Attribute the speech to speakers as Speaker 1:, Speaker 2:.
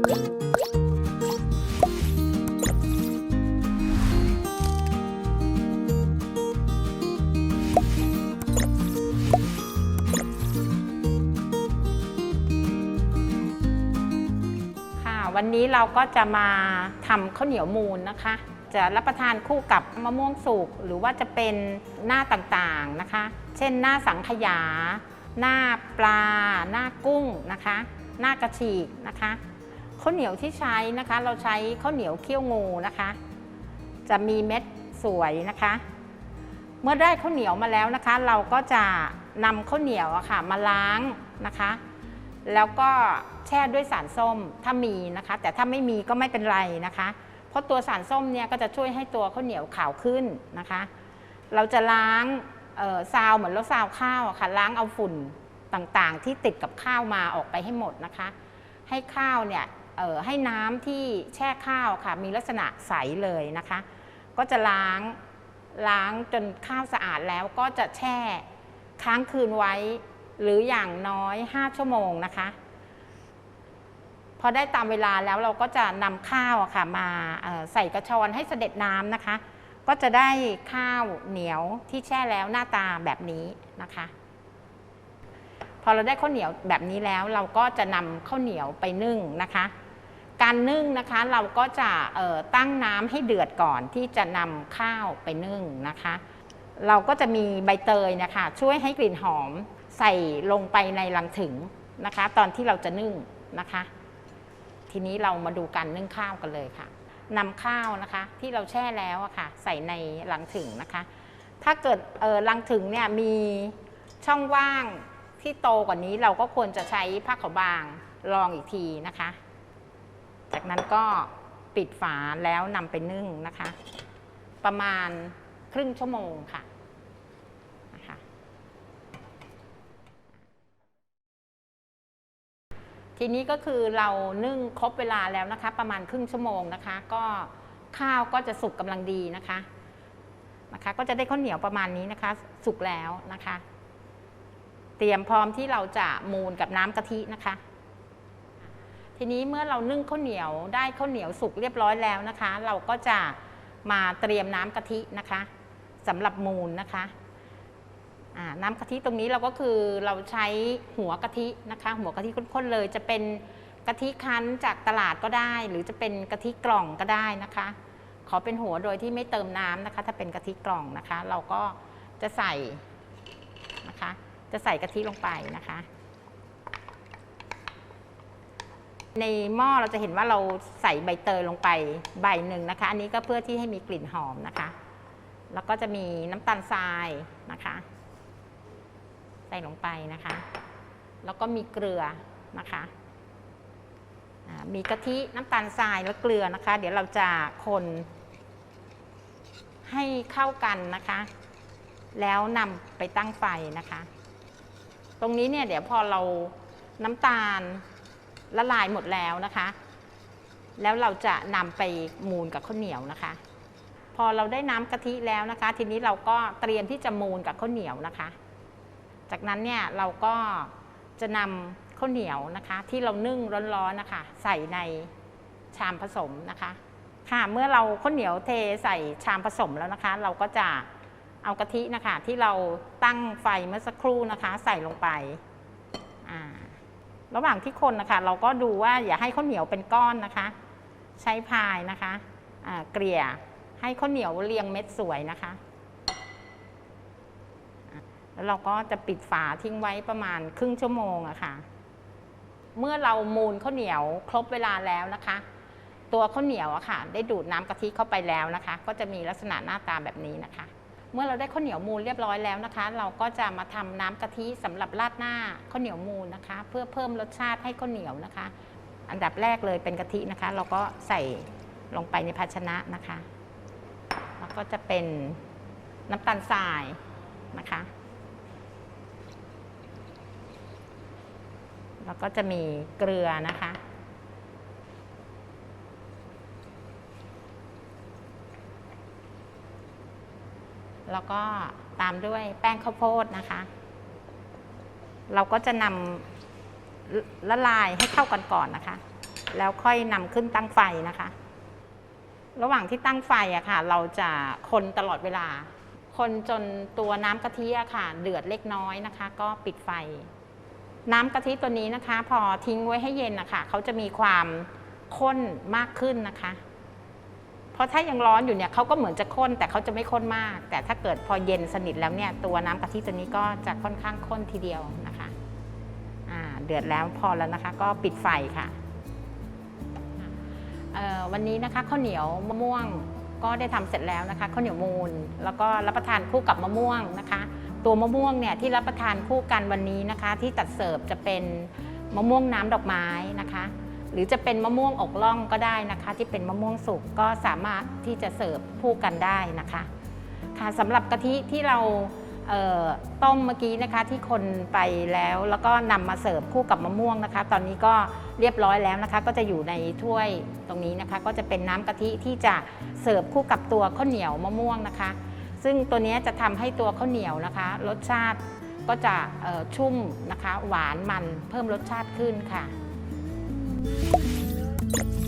Speaker 1: ค่ะ วันนี้เราก็จะมาทำข้าวเหนียวมูนนะคะ จะรับประทานคู่กับมะม่วงสุกหรือว่าจะเป็นหน้าต่างๆนะคะ เช่นหน้าสังขยา หน้าปลา หน้ากุ้งนะคะ หน้ากระฉีกนะคะ ข้าวเหนียวที่ใช้นะคะ เราใช้ข้าวเหนียวเคี่ยวงูนะคะ จะมีเม็ดสวยนะคะ เมื่อได้ข้าวเหนียวมาแล้วนะคะ เราก็จะนำข้าวเหนียวอะค่ะมาล้างนะคะ แล้วก็แช่ด้วยสารส้มถ้ามีนะคะ แต่ถ้าไม่มีก็ไม่เป็นไรนะคะ เพราะตัวสารส้มเนี่ยก็จะช่วยให้ตัวข้าวเหนียวขาวขึ้นนะคะ เราจะล้างซาวเหมือนเราซาวข้าวอะค่ะล้างเอาฝุ่นต่างๆ ที่ติดกับข้าวมาออกไปให้หมดนะคะ ให้ข้าวเนี่ย ให้น้ำที่แช่ข้าวค่ะ มีลักษณะใสเลยนะคะ ก็จะล้างล้างจนข้าวสะอาดแล้วก็จะแช่ค้างคืนไว้หรืออย่างน้อย 5 ชั่วโมงนะคะ พอได้ตามเวลาแล้วเราก็จะนำข้าวค่ะ มาใส่กระชอนให้เสด็จน้ำนะคะ ก็จะได้ข้าวเหนียวที่แช่แล้วหน้าตาแบบนี้นะคะ พอเราได้ข้าวเหนียวแบบนี้แล้วเราก็จะนำข้าวเหนียวไปนึ่งนะคะ การนึ่งนะคะเราก็จะตั้งน้ำให้เดือดก่อนที่จะนำข้าวไปนึ่งนะคะ เราก็จะมีใบเตยนะคะ ช่วยให้กลิ่นหอมใส่ลงไปในลังถึงนะคะ ตอนที่เราจะนึ่งนะคะ ทีนี้เรามาดูการนึ่งข้าวกันเลยค่ะนำข้าวนะคะที่เราแช่แล้วอะค่ะ ใส่ในลังถึงนะคะ ถ้าเกิดลังถึงเนี่ยมีช่องว่าง ที่โตกว่านี้เราก็ควรจะใช้ผ้าขาวบางรองอีกทีนะคะ จากนั้นก็ปิดฝาแล้วนำไปนึ่งนะคะ ประมาณครึ่งชั่วโมงค่ะนะคะทีนี้ก็คือเรานึ่งครบเวลาแล้วนะคะ ประมาณครึ่งชั่วโมงนะคะ ก็ข้าวก็จะสุกกำลังดีนะคะนะคะ ก็จะได้ข้าวเหนียวประมาณนี้นะคะ สุกแล้วนะคะ เตรียมพร้อมที่เราจะมูนกับน้ำกะทินะคะ ทีนี้เมื่อเรานึ่งข้าวเหนียวได้ข้าวเหนียวสุกเรียบร้อยแล้วนะคะ เราก็จะมาเตรียมน้ำกะทินะคะสำหรับมูลนะคะน้ำกะทิตรงนี้เราก็คือเราใช้หัวกะทินะคะ หัวกะทิข้นๆเลยจะเป็นกะทิคั้นจากตลาดก็ได้ หรือจะเป็นกะทิกล่องก็ได้นะคะ ขอเป็นหัวโดยที่ไม่เติมน้ำนะคะ ถ้าเป็นกะทิกล่องนะคะ เราก็จะใส่นะคะ จะใส่กะทิลงไปนะคะ ในหม้อเราจะเห็นว่าเราใส่ใบเตยลงไปใบหนึ่งนะคะ อันนี้ก็เพื่อที่ให้มีกลิ่นหอมนะคะ แล้วก็จะมีน้ำตาลทรายนะคะ ใส่ลงไปนะคะ แล้วก็มีเกลือนะคะมีกะทิน้ำตาลทรายและเกลือนะคะ เดี๋ยวเราจะคนให้เข้ากันนะคะ แล้วนำไปตั้งไฟนะคะ ตรงนี้เนี่ยเดี๋ยวพอเราน้ำตาลละลายหมดแล้วนะคะ แล้วเราจะนำไปมูนกับข้าวเหนียวนะคะ พอเราได้น้ำกะทิแล้วนะคะ ทีนี้เราก็เตรียมที่จะมูนกับข้าวเหนียวนะคะ จากนั้นเนี่ยเราก็จะนำข้าวเหนียวนะคะ ที่เรานึ่งร้อนๆนะคะ ใส่ในชามผสมนะคะ ค่ะเมื่อเราข้าวเหนียวเทใส่ชามผสมแล้วนะคะ เราก็จะ เอากะทินะคะที่เราตั้งไฟเมื่อสักครู่นะคะ ใส่ลงไประหว่างที่คนนะคะ เราก็ดูว่าอย่าให้ข้าวเหนียวเป็นก้อนนะคะ ใช้พายนะคะเกลี่ยให้ข้าวเหนียวเรียงเม็ดสวยนะคะ แล้วเราก็จะปิดฝาทิ้งไว้ประมาณครึ่งชั่วโมงอะค่ะ เมื่อเรามูนข้าวเหนียวครบเวลาแล้วนะคะ ตัวข้าวเหนียวอะค่ะ ได้ดูดน้ำกะทิเข้าไปแล้วนะคะ ก็จะมีลักษณะหน้าตาแบบนี้นะคะ เมื่อเราได้ข้าวเหนียวมูลเรียบร้อยแล้วนะคะ เราก็จะมาทำน้ำกะทิสำหรับราดหน้าข้าวเหนียวมูลนะคะ เพื่อเพิ่มรสชาติให้ข้าวเหนียวนะคะ อันดับแรกเลยเป็นกะทินะคะ เราก็ใส่ลงไปในภาชนะนะคะแล้วก็จะเป็นน้ำตาลทรายนะคะ แล้วก็จะมีเกลือนะคะ แล้วก็ตามด้วยแป้งข้าวโพดนะคะ เราก็จะนำละลายให้เข้ากันก่อนนะคะ แล้วค่อยนำขึ้นตั้งไฟนะคะ ระหว่างที่ตั้งไฟอะค่ะ เราจะคนตลอดเวลา คนจนตัวน้ำกะทิอะค่ะ เดือดเล็กน้อยนะคะ ก็ปิดไฟ น้ำกะทิตัวนี้นะคะ พอทิ้งไว้ให้เย็นนะคะเขาจะมีความข้นมากขึ้นนะคะ ราะถ้ายังร้อนอยู่เนี่ยเขาก็เหมือนจะข้นแต่เขาจะไม่ข้นมาก แต่ถ้าเกิดพอเย็นสนิทแล้วเนี่ยตัวน้ำกะทิตัวนี้ก็จะค่อนข้างข้นทีเดียวนะคะอ่าเดือดแล้วพอแล้วนะคะ ก็ปิดไฟค่ะวันนี้นะคะข้าวเหนียวมะม่วงก็ได้ทำเสร็จแล้วนะคะข้าวเหนียวมูล แล้วก็รับประทานคู่กับมะม่วงนะคะ ตัวมะม่วงเนี่ยที่รับประทานคู่กันวันนี้นะคะ ที่ตัดเสิร์ฟจะเป็นมะม่วงน้ำดอกไม้นะคะ หรือจะเป็นมะม่วงอกล่องก็ได้นะคะ ที่เป็นมะม่วงสุกก็สามารถที่จะเสิร์ฟคู่กันได้นะคะค่ะสำหรับกะทิที่เราเอ่อต้มเมื่อกี้นะคะที่คนไปแล้วแล้วก็นำมาเสิร์ฟคู่กับมะม่วงนะคะ ตอนนี้ก็เรียบร้อยแล้วนะคะ ก็จะอยู่ในถ้วยตรงนี้นะคะ ก็จะเป็นน้ำกะทิที่จะเสิร์ฟคู่กับตัวข้าวเหนียวมะม่วงนะคะ ซึ่งตัวนี้จะทำให้ตัวข้าวเหนียวนะคะ รสชาติก็จะชุ่มนะคะ หวานมันเพิ่มรสชาติขึ้นค่ะ フフフ。